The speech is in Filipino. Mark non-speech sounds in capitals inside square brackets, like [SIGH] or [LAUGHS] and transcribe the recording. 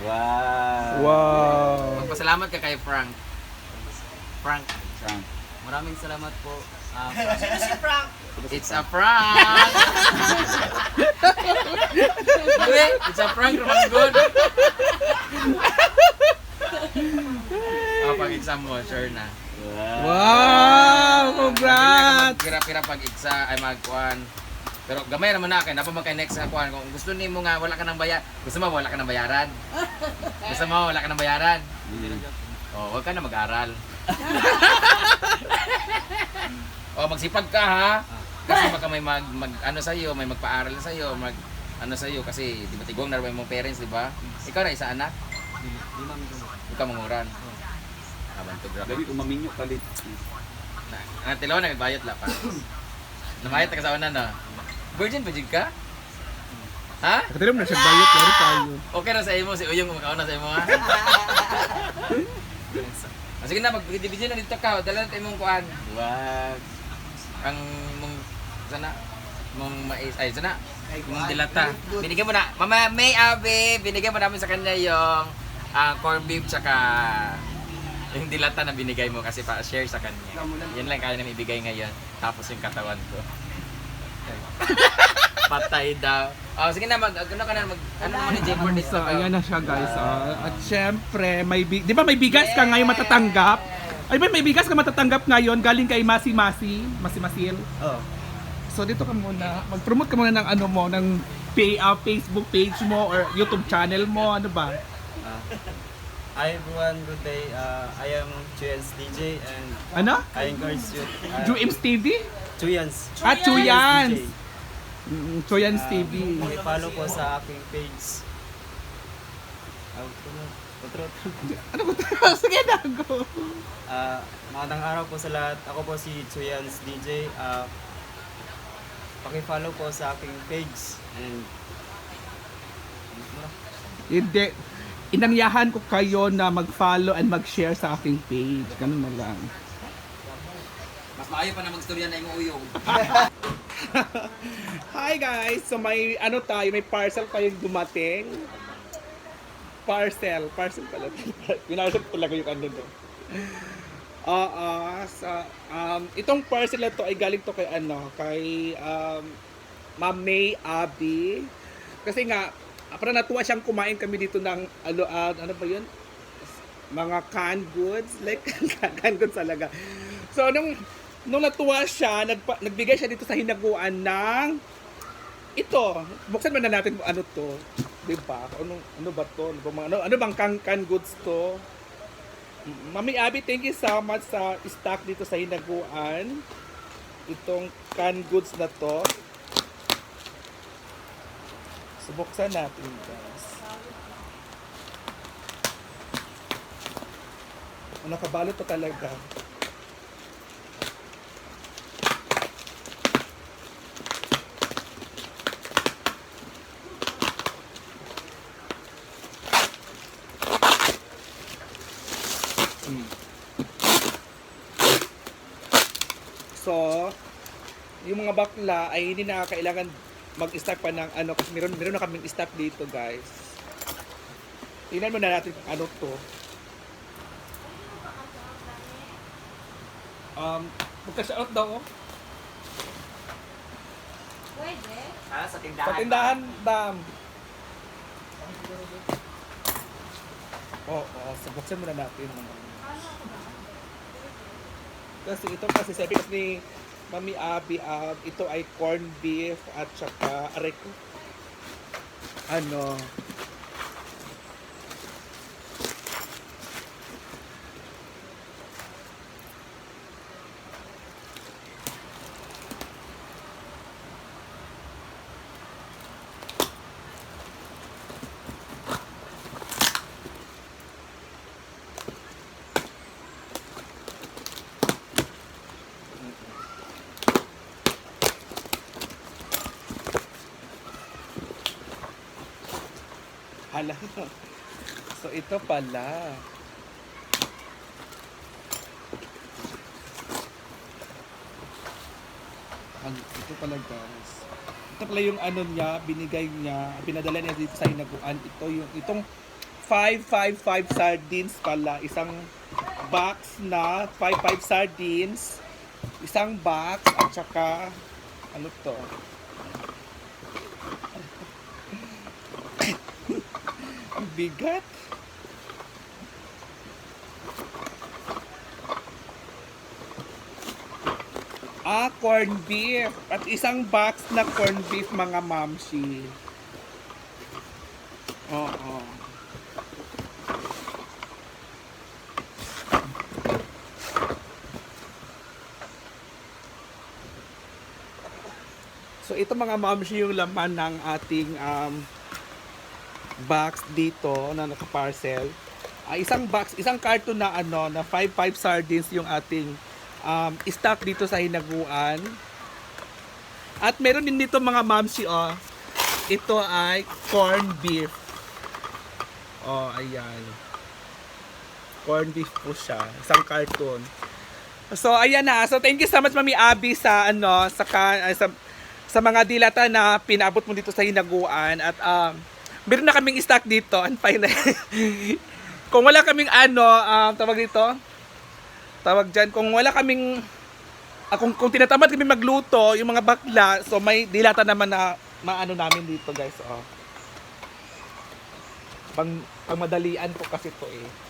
Wow. Wow. Magpasalamat ka kay Frank. Frank, Frank. maraming salamat po. Ah, [LAUGHS] Sino si Frank? It's a prank! Uy, it's a prank, Ramanggon! oh, pag-exam mo, sure na. Wow. Wow! Congrats! Pira-pira pag-exa ay magkuhan. Pero gamay naman na kay napa man kay next sa kuhan kung gusto nimo nga wala ka nang bayar. Gusto mo wala ka nang bayaran. Gusto mo wala ka nang bayaran. Oh, wag ka na mag-aral. [LAUGHS] oh, magsipag ka ha. Kasi baka may mag, mag ano sa iyo, may magpaaral sa iyo, mag ano sa iyo kasi di ba tigong na mo parents, di ba? Ikaw na isa anak. Ikaw manguran. Abantog ra. Gabi umaminyo kalit. Na, tilaw na nagbayad la pa. Namayad ka sa una na. Virgin pa jud ka? Ha? Katulad mo na siya bayot, laro tayo. Okay na sa imo si Uyong makauna sa imo ha. [LAUGHS] Ah, sige na mag-division na dito ka. Dala natin imong kuan. Wow. Ang mong sana mong mais ay sana mong dilata. Binigyan mo na Mama May Abe, binigyan mo namin sa kanya yung ah, corned beef tsaka yung dilata na binigay mo kasi pa share sa kanya. Yan lang kaya namin ibigay ngayon. Tapos yung katawan ko. [LAUGHS] Patay daw. Oh, sige na mag ano ka na mag ano naman ni dito. So, ayan na siya guys. ah. At syempre, may bi- di ba may bigas ka ngayon matatanggap? Ay ba may bigas ka matatanggap ngayon galing kay Masi Masi, Masi Masil. Oh. So dito ka muna, mag-promote ka muna ng ano mo, ng pay, ah, Facebook page mo or YouTube channel mo, ano ba? Uh, hi everyone, good day. Uh, I am Chuyans DJ and Ano? I encourage you. Uh, Juims TV? Chuyans. Ah, Chuyans! DJ. Mm, Chuyans Uh, TV. follow po sa aking page. Uh, Outro, outro. Ano ko [LAUGHS] Sige na, go. Uh, magandang araw po sa lahat. Ako po si Chuyans DJ. Uh, paki-follow po sa aking page and Hindi. Inangyahan ko kayo na mag-follow and mag-share sa aking page. Ganun na lang. Maayo pa na magstorya na imong Uyong. [LAUGHS] Hi guys! So may ano tayo, may parcel tayong dumating. Parcel, parcel pala. [LAUGHS] Pinasok talaga yung ano doon. Oo, sa um, itong parcel na to ay galing to kay ano, kay um, Ma'am May Abi. Kasi nga, parang natuwa siyang kumain kami dito ng ano, ah, ano ba yun? Mga canned goods, like [LAUGHS] canned goods talaga. So nung nung natuwa siya, nagpa, nagbigay siya dito sa hinaguan ng ito. Buksan muna natin kung ano to. 'Di ba? Ano ano ba to? Ano, ano, ano bang can goods to? Mami Abby, thank you so much sa stock dito sa hinaguan. Itong can goods na to. So, buksan natin, guys. Ano kabalot to talaga? So, yung mga bakla ay hindi na kailangan mag-stack pa ng ano kasi meron meron na kaming stock dito, guys. Tingnan muna natin kung ano to. Um, magka-shout daw oh. Pwede. Ah, sa Sa tindahan, dam. Oo, oh, so buksan muna natin. Kasi ito kasi sabi kasi ni Mami Abby, um, ito ay corned beef at saka aray ko. Ano? Hala. So ito pala. Ang, ito pala guys. Ito pala yung ano niya, binigay niya, pinadala niya dito sa hinaguan. Ito yung, itong 555 sardines pala. Isang box na 55 sardines. Isang box at saka ano to? Bigat. Ah, corn beef. At isang box na corn beef mga mamsi. Oo. So ito mga mamsi yung laman ng ating um, box dito na naka-parcel. Ah, isang box, isang carton na ano, na 55 sardines yung ating um, stock dito sa hinaguan. At meron din dito mga mamsi, oh. Ito ay corn beef. Oh, ayan. Corn beef po siya. Isang carton. So, ayan na. So, thank you so much, Mami Abby, sa, ano, sa, ah, sa, sa mga dilata na pinabot mo dito sa hinaguan. At, um, meron na kaming stock dito. And final. [LAUGHS] Kung wala kaming, ano, um, tawag dito, tawag dyan, kung wala kaming ah, kung, kung tinatamad kami magluto, yung mga bakla, so may dilata naman na maano namin dito guys, oh. Pang, pang madalian po kasi to eh.